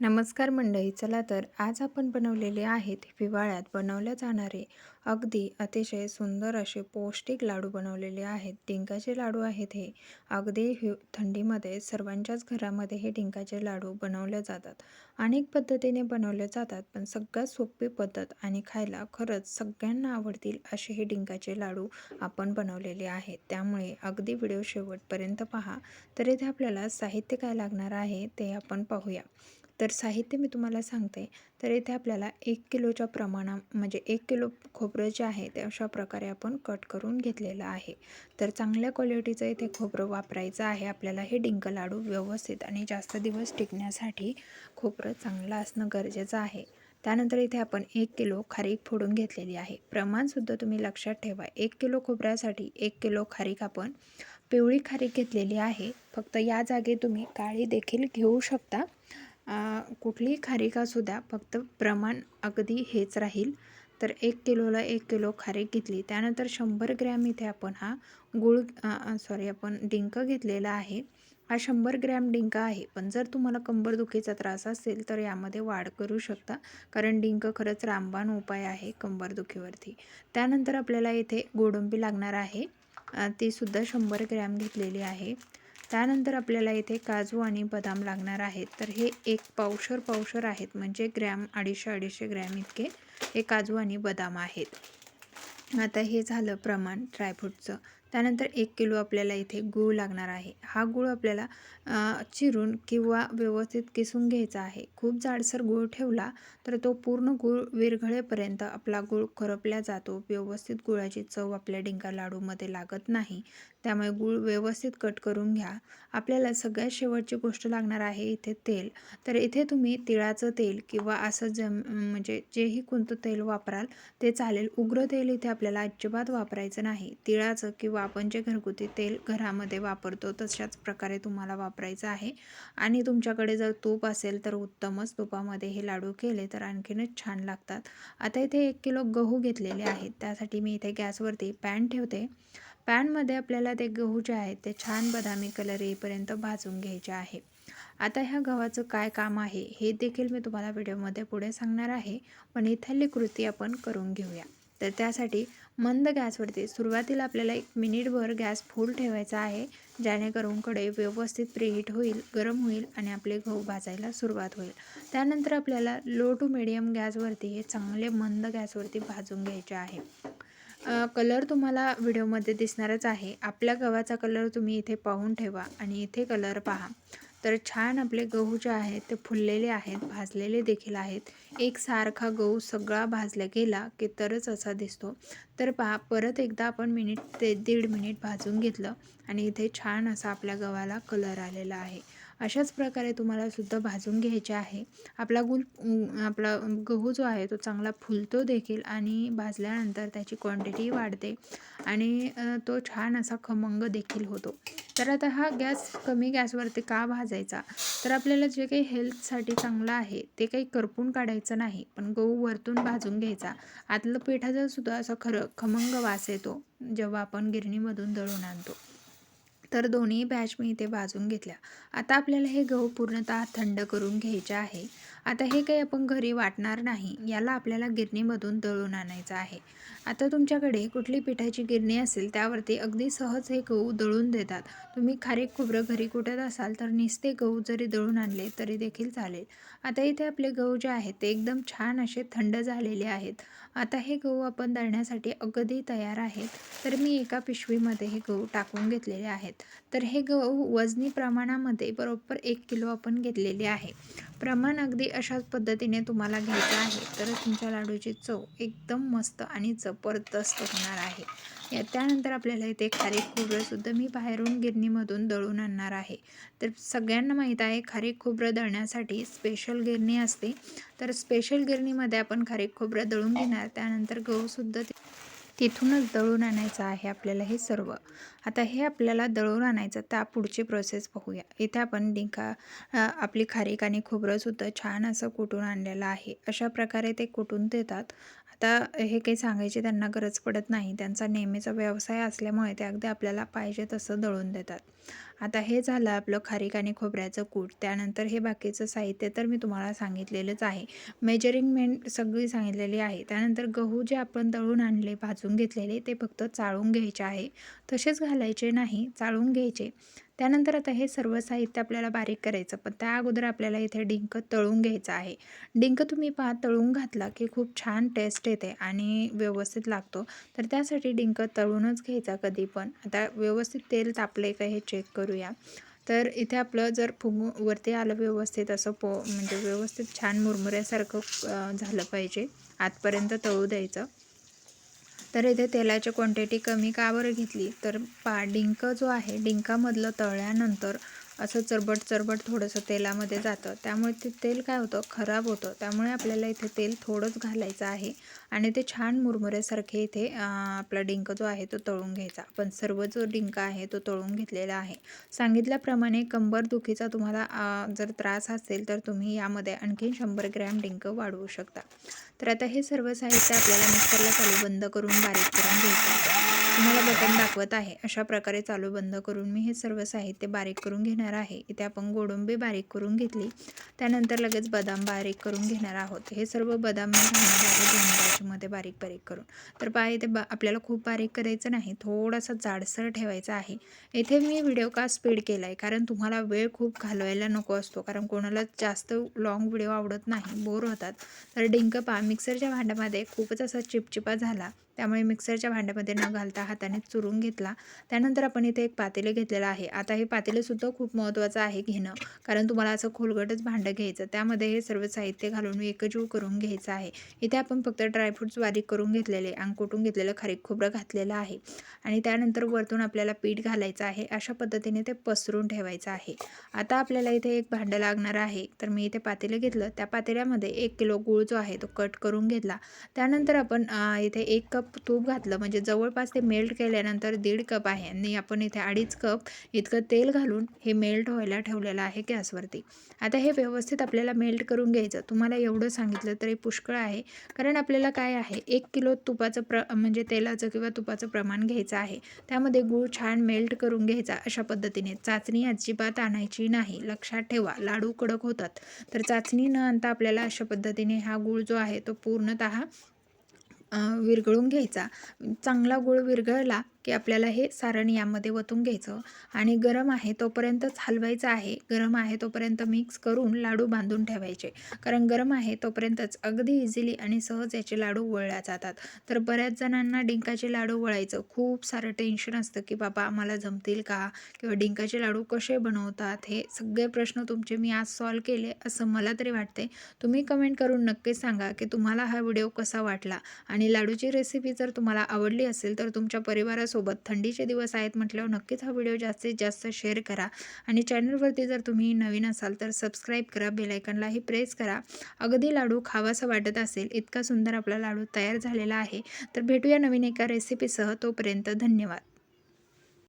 नमस्कार मंडळी चला तर आज आपण बनवलेले आहेत हिवाळ्यात बनवले जाणारे अगदी अतिशय सुंदर असे पौष्टिक लाडू बनवलेले आहेत. डिंकाचे लाडू आहेत हे. अगदी हि थंडीमध्ये सर्वांच्याच घरामध्ये हे डिंकाचे लाडू बनवले जातात. अनेक पद्धतीने बनवले जातात पण सगळ्यात सोपी पद्धत आणि खायला खरंच सगळ्यांना आवडतील असे हे डिंकाचे लाडू आपण बनवलेले आहेत. त्यामुळे अगदी व्हिडिओ शेवटपर्यंत पहा. तर इथे आपल्याला साहित्य काय लागणार आहे ते आपण पाहूया. तर साहित्य मी तुम्हाला सांगते. तर इथे आपल्याला एक किलोच्या प्रमाणा म्हणजे एक किलो खोबरं जे आहे ते अशा प्रकारे आपण कट करून घेतलेलं आहे. तर चांगल्या क्वालिटीचं इथे खोबरं वापरायचं आहे. आपल्याला हे डिंक लाडू व्यवस्थित आणि जास्त दिवस टिकण्यासाठी खोबरं चांगलं असणं गरजेचं आहे. त्यानंतर इथे आपण एक किलो खारीक फोडून घेतलेली आहे. प्रमाणसुद्धा तुम्ही लक्षात ठेवा. एक किलो खोबऱ्यासाठी एक किलो खारीक आपण पिवळी खारीक घेतलेली आहे. फक्त या जागी तुम्ही काळी देखील घेऊ शकता. कुठलीही खारीक असू द्या फक्त प्रमाण अगदी हेच राहील. तर एक किलोला एक किलो खारीक घेतली. त्यानंतर शंभर ग्रॅम इथे आपण हा गुळ सॉरी आपण डिंक घेतलेला आहे. हा शंभर ग्रॅम डिंक आहे. पण जर तुम्हाला कंबरदुखीचा त्रास असेल तर यामध्ये वाढ करू शकता. कारण डिंक खरंच रामबाण उपाय आहे कंबरदुखीवरती. त्यानंतर आपल्याला इथे गोडंबी लागणार आहे. ती सुद्धा शंभर ग्रॅम घेतलेली आहे. त्यानंतर आपल्याला इथे काजू आणि बदाम लागणार आहेत. तर हे एक पावशर पावशर आहेत. म्हणजे ग्रॅम अडीचशे अडीचशे ग्रॅम इतके हे काजू आणि बदाम आहेत. आता हे झालं प्रमाण ड्रायफ्रूटचं त्यानंतर एक किलो आपल्याला इथे गूळ लागणार आहे. हा गूळ आपल्याला चिरून किंवा व्यवस्थित किसून घ्यायचा आहे. खूप जाडसर गूळ ठेवला तर तो पूर्ण गूळ विरघळेपर्यंत आपला गूळ करपल्या जातो. व्यवस्थित गुळाची चव आपल्या डिंका लाडूमध्ये लागत नाही. त्यामुळे गूळ व्यवस्थित कट करून घ्या. आपल्याला सगळ्यात शेवटची गोष्ट लागणार आहे इथे तेल. तर इथे तुम्ही तिळाचं तेल किंवा असं जम म्हणजे जेही कोणतं तेल वापराल ते चालेल. उग्र तेल इथे आपल्याला अजिबात वापरायचं नाही. तिळाचं किंवा आपण जे घरगुती तेल घरामध्ये वापरतो तशाच प्रकारे तुम्हाला वापरायचं आहे. आणि तुमच्याकडे जर तूप असेल तर उत्तमच तुपामध्ये हे लाडू केले तर आणखीनच छान लागतात. आता इथे एक किलो गहू घेतलेले आहेत. त्यासाठी मी इथे गॅसवरती पॅन ठेवते. पॅनमध्ये आपल्याला ते गहू जे आहेत ते छान बदामी कलर येईपर्यंत भाजून घ्यायचे आहे. आता ह्या गव्हाचं काय काम आहे हे देखील मी तुम्हाला व्हिडिओमध्ये पुढे सांगणार आहे. पण इथली कृती आपण करून घेऊया. तर त्यासाठी मंद गॅसवरती सुरुवातीला आपल्याला एक मिनिटभर गॅस फुल ठेवायचा आहे जेणेकरून कडे व्यवस्थित प्रीहीट होईल गरम होईल आणि आपले गहू भाजायला सुरुवात होईल. त्यानंतर आपल्याला लो टू मिडियम गॅसवरती हे चांगले मंद गॅसवरती भाजून घ्यायचे आहे. कलर तुम्हाला व्हिडिओमध्ये दिसणारच आहे. आपल्या गव्हाचा कलर तुम्ही इथे पाहून ठेवा आणि इथे कलर पहा. तर छान आपले गहू जे आहेत ते फुललेले आहेत भाजलेले देखील आहेत. एक सारखा गहू सगळा भाजला गेला की तरच असा दिसतो. तर पहा परत एकदा आपण मिनिट ते दीड मिनिट भाजून घेतलं आणि इथे छान असा आपल्या गव्हाला कलर आलेला आहे. अशाच प्रकारे तुम्हाला सुद्धा भाजून घ्यायचे आहे. आपला गुल आपला गहू जो आहे तो चांगला फुलतो देखील आणि भाजल्यानंतर त्याची क्वांटिटी वाढते आणि तो छान असा खमंग देखील होतो. तर आता हा गॅस कमी गॅसवरती का भाजायचा? तर आपल्याला जे काही हेल्थसाठी चांगलं आहे ते काही करपून काढायचं नाही पण गहू वरतून भाजून घ्यायचा. आतलं पिठाचा सुद्धा असं खरं खमंग वास येतो जेव्हा आपण गिरणीमधून दळून आणतो. तर दोन्ही बॅच मी इथे भाजून घेतल्या. आता आपल्याला हे गहू पूर्णतः थंड करून घ्यायचे आहे. आता हे काही आपण घरी वाटणार नाही याला आपल्याला गिरणीमधून दळून आणायचं आहे. आता तुमच्याकडे कुठली पिठाची गिरणी असेल त्यावरती अगदी सहज हे गहू दळून देतात. तुम्ही खारीक खोबरं घरी कुठत असाल तर निस्ते गहू जरी दळून आणले तरी देखील चालेल. आता इथे आपले गहू जे आहेत ते एकदम छान असे थंड झालेले आहेत. आता हे गहू आपण दळण्यासाठी अगदी तयार आहेत. तर मी एका पिशवीमध्ये हे गहू टाकून घेतलेले आहेत. तर हे गहू वजनी प्रमाणामध्ये बरोबर एक किलो आपण घेतलेले आहे. प्रमाण अगदी अशाच पद्धतीने तुम्हाला घ्यायचं आहे तर तुमच्या लाडूची चव एकदम मस्त आणि जबरदस्त होणार आहे. या त्यानंतर आपल्याला इथे खारीक खोबरंसुद्धा मी बाहेरून गिरणीमधून दळून आणणार आहे. तर सगळ्यांना माहीत आहे खारीक खोबरं दळण्यासाठी स्पेशल गिरणी असते. तर स्पेशल गिरणीमध्ये आपण खारीक खोबरं दळून घेणार त्यानंतर गहूसुद्धा तिथूनच दळून आणायचं आहे आपल्याला हे सर्व. आता हे आपल्याला दळून आणायचं त्या पुढची प्रोसेस पाहूया इथे आपण डिंका आपली खारीक आणि खोबरंसुद्धा छान असं कुटून आणलेलं आहे. अशा प्रकारे ते कुटून देतात. आता हे काही सांगायची त्यांना गरज पडत नाही. त्यांचा नेहमीचा व्यवसाय असल्यामुळे ते अगदी आपल्याला पाहिजे तसं दळून देतात. आता हे झालं आपलं खारीक आणि खोबऱ्याचं कूट. त्यानंतर हे बाकीचं साहित्य तर मी तुम्हाला सांगितलेलंच आहे. मेजरिंगमेंट सगळी सांगितलेली आहे. त्यानंतर गहू जे आपण दळून आणले भाजून घेतलेले ते फक्त चाळून घ्यायचे आहे. तसेच घालायचे नाही चाळून घ्यायचे. त्यानंतर आता हे सर्व साहित्य आपल्याला बारीक करायचं. पण त्या अगोदर आपल्याला इथे डिंक तळून घ्यायचं आहे. डिंक तुम्ही पहा तळून घातला की खूप छान टेस्ट येते आणि व्यवस्थित लागतो. तर त्यासाठी डिंक तळूनच घ्यायचा कधी पण. आता व्यवस्थित तेल तापले का हे चेक करूया. तर इथे आपलं जर फुग वरती आलं व्यवस्थित असं पो म्हणजे व्यवस्थित छान मुरमुऱ्यासारखं झालं पाहिजे. आतपर्यंत तळू द्यायचं. तर इथे तेलाची क्वांटिटी कमी का बरं घेतली? तर पा डिंक जो आहे डिंकामधलं तळल्यानंतर असं चरबट चरबट थोडंसं तेलामध्ये जातं. त्यामुळे ते तेल काय होतं? खराब होतं. त्यामुळे आपल्याला इथे तेल थोडंच घालायचं आहे आणि ते छान मुरमुऱ्यासारखे इथे आपला डिंक जो आहे तो तळून घ्यायचा. पण सर्व जो डिंक आहे तो तळून घेतलेला आहे. सांगितल्याप्रमाणे कंबर दुखीचा तुम्हाला जर त्रास असेल तर तुम्ही यामध्ये आणखी शंभर ग्रॅम डिंक वाढवू शकता. तर आता हे सर्व साहित्य आपल्याला मिक्सरला चालू बंद करून बारीक करून घ्यायचं तुम्हाला बटन दाखवत आहे. अशा प्रकारे चालू बंद करून मी हे सर्व साहित्य बारीक करून घेणार आहे. इथे आपण गोडंबी बारीक करून घेतली. त्यानंतर लगेच बदाम बारीक करून घेणार आहोत. हे सर्व बदाम मी घालणार आहे मध्ये बारीक बारीक करून. तर पहा इथे बा आपल्याला खूप बारीक करायचं नाही. थोडासा जाडसर ठेवायचा आहे. इथे मी व्हिडिओ का स्पीड केला आहे कारण तुम्हाला वेळ खूप घालवायला नको असतो. कारण कोणाला जास्त लाँग व्हिडिओ आवडत नाही. बोर होतात. तर डिंक पा मिक्सरच्या भांड्यामध्ये खूपच असा चिपचिपा झाला. त्यामुळे मिक्सरच्या भांड्यामध्ये न घालता हाताने चुरून घेतला. त्यानंतर आपण इथे एक पातेले घेतलेलं आहे. आता हे पातेलेसुद्धा खूप महत्त्वाचं आहे घेणं कारण तुम्हाला असं खोलगटच भांडं घ्यायचं. त्यामध्ये हे सर्व साहित्य घालून एकजीव करून घ्यायचं आहे. इथे आपण फक्त ड्रायफ्रूट्स बारीक करून घेतलेले अंग कुटून घेतलेलं खारीक खोबरं घातलेलं आहे. आणि त्यानंतर वरतून आपल्याला पीठ घालायचं आहे. अशा पद्धतीने ते पसरून ठेवायचं आहे. आता आपल्याला इथे एक भांडं लागणार आहे. तर मी इथे पातेलं घेतलं. त्या पातेल्यामध्ये एक किलो गूळ जो आहे तो कट करून घेतला. त्यानंतर आपण इथे एक कप कप तूप घातलं. म्हणजे जवळपास ते मेल्ट केल्यानंतर दीड कप आहे आणि आपण इथे अडीच कप इतकं तेल घालून हे मेल्ट व्हायला ठेवलेलं आहे गॅसवरती. आता हे व्यवस्थित आपल्याला मेल्ट करून घ्यायचं. तुम्हाला एवढं सांगितलं तरी पुष्कळ आहे. कारण आपल्याला काय आहे? एक किलो तुपाचं प्र म्हणजे तेलाचं किंवा तुपाचं प्रमाण घ्यायचं आहे. त्यामध्ये गूळ छान मेल्ट करून घ्यायचा अशा पद्धतीने. चाचणी अजिबात आणायची नाही. लक्षात ठेवा. लाडू कडक होतात. तर चाचणी न आणता आपल्याला अशा पद्धतीने हा गूळ जो आहे तो पूर्णतः विरघळून घ्यायचा. चांगला गूळ विरघळला की आपल्याला हे सारण यामध्ये वतून घ्यायचं. आणि गरम आहे तोपर्यंतच हलवायचं आहे. गरम आहे तोपर्यंत मिक्स करून लाडू बांधून ठेवायचे. कारण गरम आहे तोपर्यंतच अगदी इझिली आणि सहज याचे लाडू वळल्या जातात. तर बऱ्याच जणांना डिंकाचे लाडू वळायचं. खूप सारं टेन्शन असतं की बाबा आम्हाला जमतील का? किंवा डिंकाचे लाडू कसे बनवतात? हे सगळे प्रश्न तुमचे मी आज सॉल्व केले असं मला तरी वाटते तुम्ही कमेंट करून नक्की सांगा की तुम्हाला हा व्हिडिओ कसा वाटला? आणि लाडूची रेसिपी जर तुम्हाला आवडली असेल तर तुमच्या परिवारासोबत सोबत थंडीचे दिवस आहेत म्हटल्यावर नक्कीच हा व्हिडिओ जास्तीत जास्त शेअर करा. आणि चॅनलवरती जर तुम्ही नवीन असाल तर सबस्क्राईब करा बेलायकनलाही प्रेस करा. अगदी लाडू खावासा वाटत असेल इतका सुंदर आपला लाडू तयार झालेला आहे. तर भेटूया नवीन एका रेसिपीसह तोपर्यंत धन्यवाद.